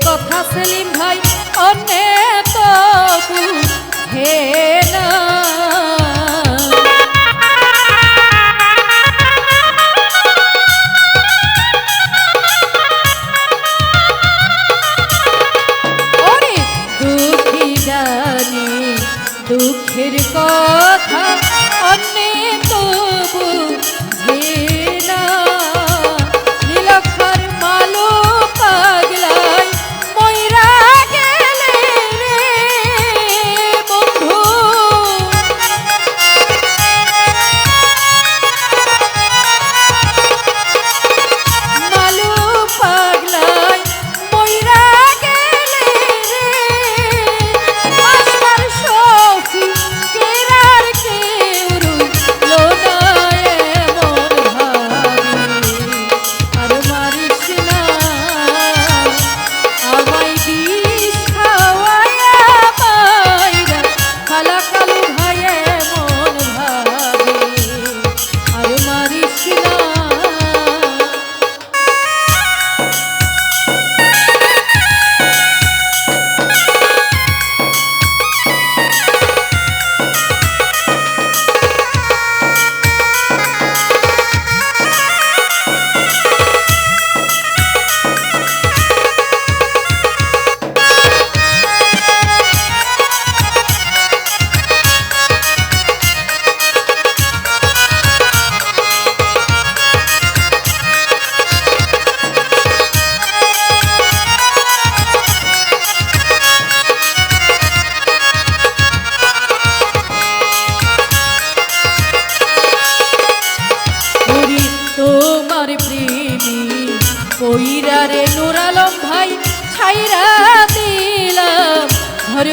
কথা সেলিম ভাই অন্যে তো হে না। দুঃখের কর কইরা রে নুরালম ভাই ছাইরা দিলাম ঘর